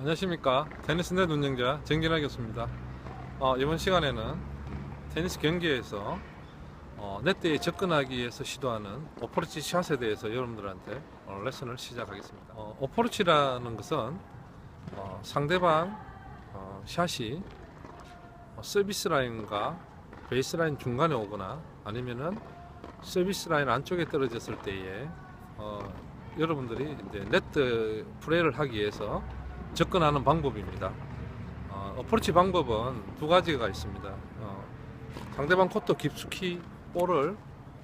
안녕하십니까. 테니스 넷 운영자 정진학 교수입니다. 어, 이번 시간에는 테니스 경기에서 어, 네트에 접근하기 위해서 시도하는 어프로치 샷에 대해서 여러분들한테 오늘 레슨을 시작하겠습니다. 어, 어프로치라는 것은 어, 상대방 어, 샷이 어, 서비스 라인과 베이스 라인 중간에 오거나 아니면은 서비스 라인 안쪽에 떨어졌을 때에 어, 여러분들이 이제 네트 플레이를 하기 위해서 접근하는 방법입니다. 어, 어프로치 방법은 두 가지가 있습니다. 어, 상대방 코트 깊숙이 볼을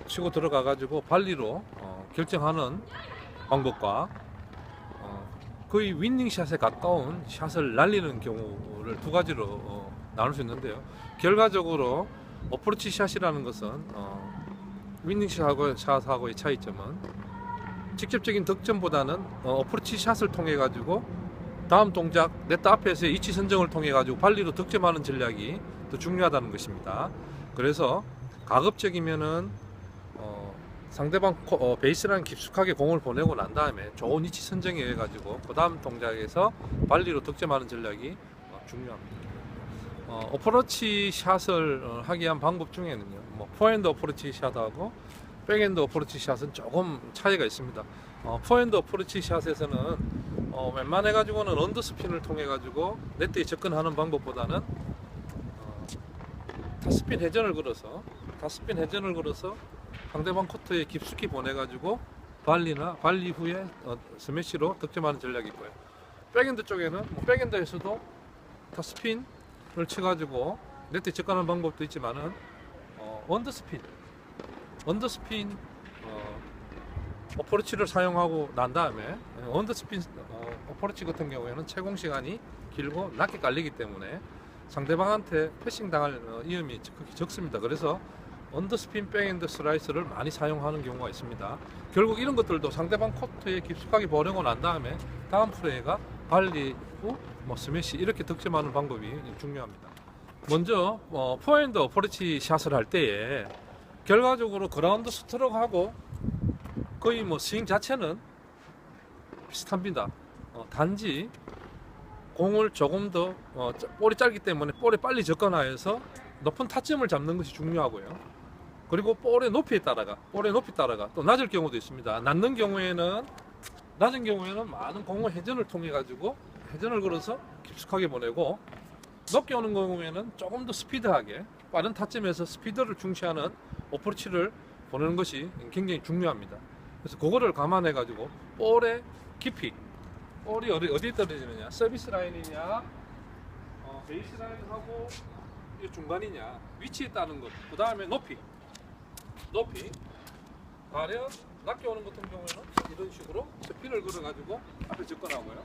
치고 들어가 가지고 발리로 어, 결정하는 방법과 어, 거의 윈닝 샷에 가까운 샷을 날리는 경우를 두 가지로 어, 나눌 수 있는데요. 결과적으로 어프로치 샷이라는 것은 어, 윈닝 샷하고 샷하고의 차이점은 직접적인 득점보다는 어, 어프로치 샷을 통해 가지고 다음 동작 네트 앞에서의 위치 선정을 통해 가지고 발리로 득점하는 전략이 더 중요하다는 것입니다. 그래서 가급적이면은 어, 상대방 코- 어, 베이스라인 깊숙하게 공을 보내고 난 다음에 좋은 위치 선정해 가지고 그 다음 동작에서 발리로 득점하는 전략이 어, 중요합니다. 어, 어프로치 샷을 어, 하기 위한 방법 중에는요, 뭐 포핸드 어프로치 샷하고 백핸드 어프로치 샷은 조금 차이가 있습니다. 어, 포핸드 어프로치 샷에서는 어, 웬만해 가지고는 언더 스핀을 통해 가지고 네트에 접근하는 방법보다는 어, 타스핀 회전을 걸어서 타스핀 회전을 걸어서 상대방 코트에 깊숙이 보내 가지고 발리나 발리 후에 어, 스매시로 득점하는 전략이 있고요. 백핸드 쪽에는 뭐 백핸드에서도 타스핀을 쳐 가지고 네트에 접근하는 방법도 있지만은 어, 언더 스핀 언더 스핀 어, 어프로치를 사용하고 난 다음에 언더 스핀 어, 어프로치 같은 경우에는 채공 시간이 길고 낮게 깔리기 때문에 상대방한테 패싱 당할 어, 위험이 극히 적습니다. 그래서 언더 스핀 백핸드 슬라이스를 많이 사용하는 경우가 있습니다. 결국 이런 것들도 상대방 코트에 깊숙하게 보내고 난 다음에 다음 플레이가 발리 후뭐 스매시 이렇게 득점하는 방법이 중요합니다. 먼저 어, 포핸드 어프로치 샷을 할 때에 결과적으로 그라운드 스트로크하고 거의 뭐 스윙 자체는 비슷합니다. 어, 단지 공을 조금 더 어, 짜- 볼이 짧기 때문에 볼에 빨리 접근하여서 높은 타점을 잡는 것이 중요하고요. 그리고 볼의 높이에 따라가 볼의 높이 따라가 또 낮을 경우도 있습니다. 낮는 경우에는 낮은 경우에는 많은 공을 회전을 통해 가지고 회전을 걸어서 깊숙하게 보내고 높게 오는 경우에는 조금 더 스피드하게 빠른 타점에서 스피드를 중시하는 어프로치를 보내는 것이 굉장히 중요합니다. 그래서 그거를 감안해 가지고 볼의 깊이 볼이 어디 어디에 떨어지느냐 서비스 라인이냐 어, 베이스 라인하고 이 중간이냐 위치에 따른 것. 그 다음에 높이 높이 가령 낮게 오는 같은 경우에는 이런 식으로 스핀을 걸어 가지고 앞에 접근하고요.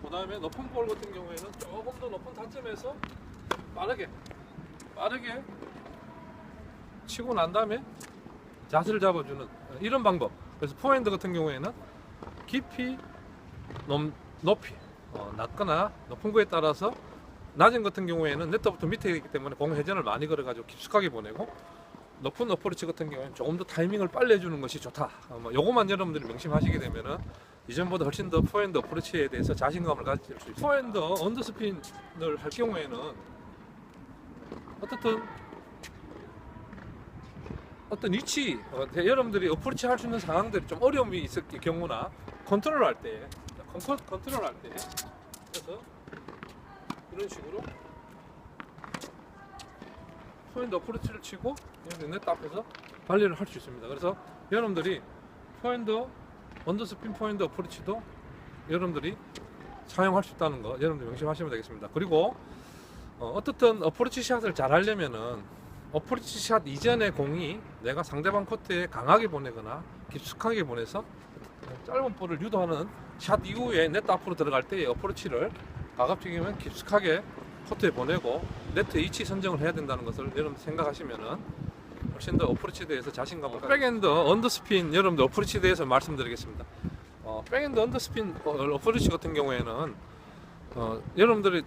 그 다음에 높은 볼 같은 경우에는 조금 더 높은 타점에서 빠르게 빠르게 치고 난 다음에 자세를 잡아주는 이런 방법. 그래서 포핸드 같은 경우에는 깊이, 높, 높이, 어, 낮거나 높은 거에 따라서 낮은 같은 경우에는 네트부터 밑에 있기 때문에 공 회전을 많이 걸어가지고 깊숙하게 보내고 높은 어프로치 같은 경우에는 조금 더 타이밍을 빨리 해주는 것이 좋다. 어, 뭐 요것만 여러분들이 명심하시게 되면은 이전보다 훨씬 더 포핸드 어프로치에 대해서 자신감을 가질 수 있어요. 포핸드 언더스핀을 할 경우에는 어떻든 어떤 위치 어, 대- 여러분들이 어프로치 할 수 있는 상황들이 좀 어려움이 있을 경우나 컨트롤 할때 컨, 컨트롤 할 때 그래서 이런 식으로 포핸드 어프로치를 치고 여기 네트 앞에서 발리를 할 수 있습니다. 그래서 여러분들이 포핸드 언더스핀 포핸드 어프로치도 여러분들이 사용할 수 있다는 거 여러분들 명심하시면 되겠습니다. 그리고 어, 어떻든 어프로치 샷을 잘 하려면은 어프로치 샷 이전의 공이 내가 상대방 코트에 강하게 보내거나 깊숙하게 보내서 짧은 볼을 유도하는 샷 이후에 네트 앞으로 들어갈 때의 어프로치를 가급적이면 깊숙하게 코트에 보내고 네트 위치 선정을 해야 된다는 것을 여러분 생각하시면은 훨씬 더 어프로치에 대해서 자신감을 백엔드 언더스핀 여러분들 어프로치에 대해서 말씀드리겠습니다. 어, 백엔드 언더스핀 어, 어프로치 같은 경우에는 어, 여러분들이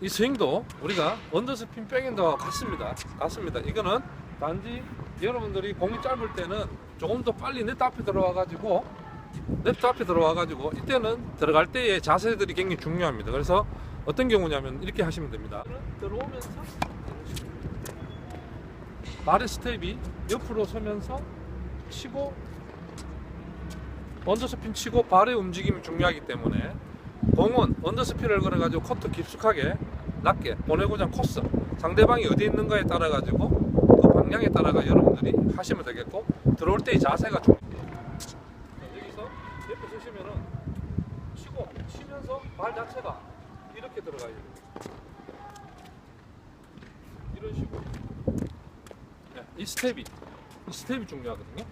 이 스윙도 우리가 언더스핀 백엔드와 같습니다. 같습니다. 이거는 단지 여러분들이 공이 짧을 때는 조금 더 빨리 네트 앞에 들어와 가지고 네트 앞에 들어와가지고 이때는 들어갈 때의 자세들이 굉장히 중요합니다. 그래서 어떤 경우냐면 이렇게 하시면 됩니다. 들어오면서 발의 스텝이 옆으로 서면서 치고 언더스핀 치고 발의 움직임이 중요하기 때문에 공은 언더스핀을 걸어가지고 코트 깊숙하게 낮게 보내고자 한 코스 상대방이 어디 있는가에 따라 가지고 그 방향에 따라가 여러분들이 하시면 되겠고 들어올 때의 자세가 중 여기서 서시면은 치고 치면서 발 자체가 이렇게 들어가야 됩니다 이런 식으로 네, 이 스텝이 이 스텝이 중요하거든요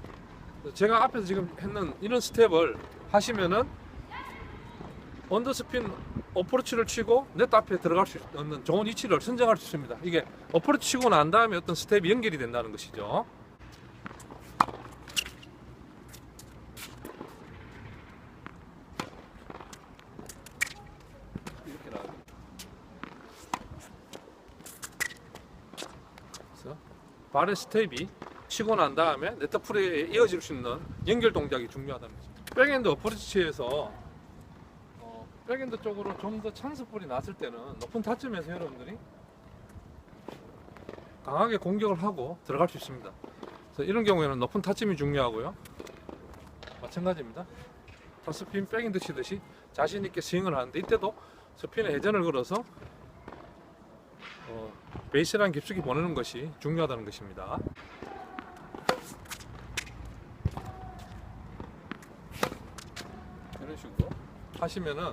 제가 앞에서 지금 했는 이런 스텝을 하시면은 언더스핀 어프로치를 치고 네트 앞에 들어갈 수 있는 좋은 위치를 선정할 수 있습니다. 이게 어프로치 치고 난 다음에 어떤 스텝이 연결이 된다는 것이죠. 이렇게 나와요. 그래서 발의 스텝이 치고 난 다음에 네트 풀에 이어질 수 있는 연결 동작이 중요하다는 거죠. 백엔드 어프로치에서 어, 백엔드 쪽으로 좀 더 찬스볼이 났을 때는 높은 타점에서 여러분들이 강하게 공격을 하고 들어갈 수 있습니다. 그래서 이런 경우에는 높은 타점이 중요하고요. 마찬가지입니다. 탑스핀 백엔드 치듯이 자신 있게 스윙을 하는데 이때도 스핀에 회전을 걸어서 어, 베이스라인 깊숙이 보내는 것이 중요하다는 것입니다. 이런 식으로 하시면은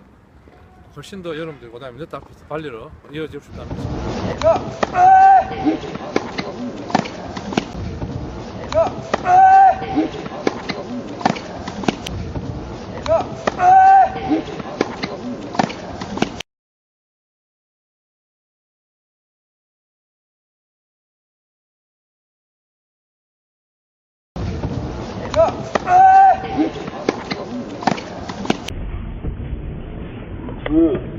훨씬 더 여러분들 그다음에 네트 앞에서 발리로 이어질 수 있다는 것입니다. Mm.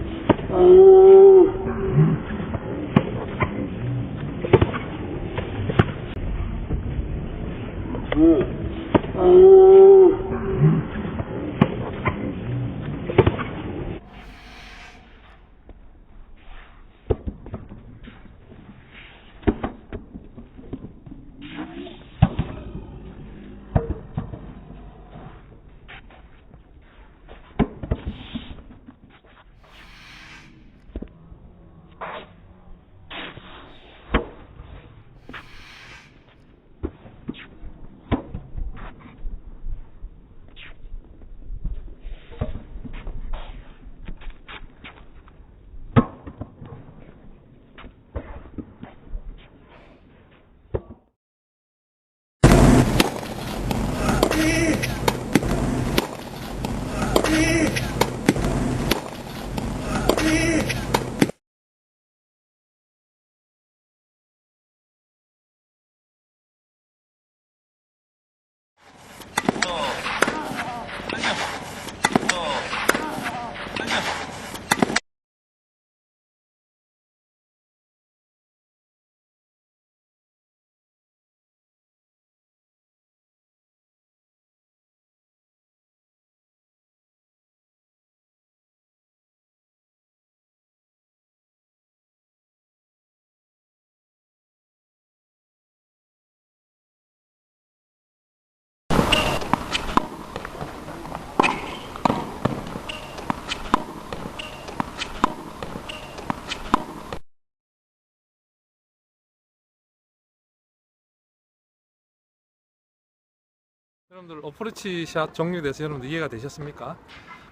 여러분들 어프로치 샷 정리돼서 여러분들 이해가 되셨습니까?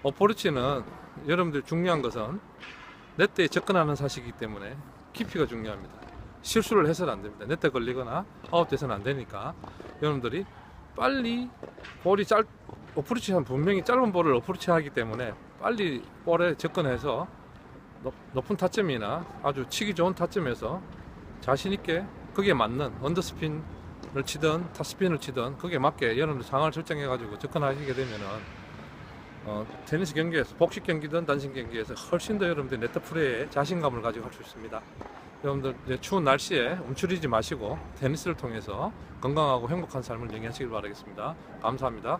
어프로치는 여러분들 중요한 것은 네트에 접근하는 사실이기 때문에 깊이가 중요합니다. 실수를 해서는 안 됩니다. 네트에 걸리거나 아웃돼서는 안 되니까 여러분들이 빨리 볼이 짧 어프로치 한 분명히 짧은 볼을 어프로치 하기 때문에 빨리 볼에 접근해서 높- 높은 타점이나 아주 치기 좋은 타점에서 자신 있게 거기에 맞는 언더스핀 을 치든 탑스핀을 치든 거기에 맞게 여러분들 상황을 설정해 가지고 접근하시게 되면은 어, 테니스 경기에서 복식 경기든 단식 경기에서 훨씬 더 여러분들 네트 플레이에 자신감을 가지고 할 수 있습니다. 여러분들 추운 날씨에 움츠리지 마시고 테니스를 통해서 건강하고 행복한 삶을 영위하시길 바라겠습니다. 감사합니다.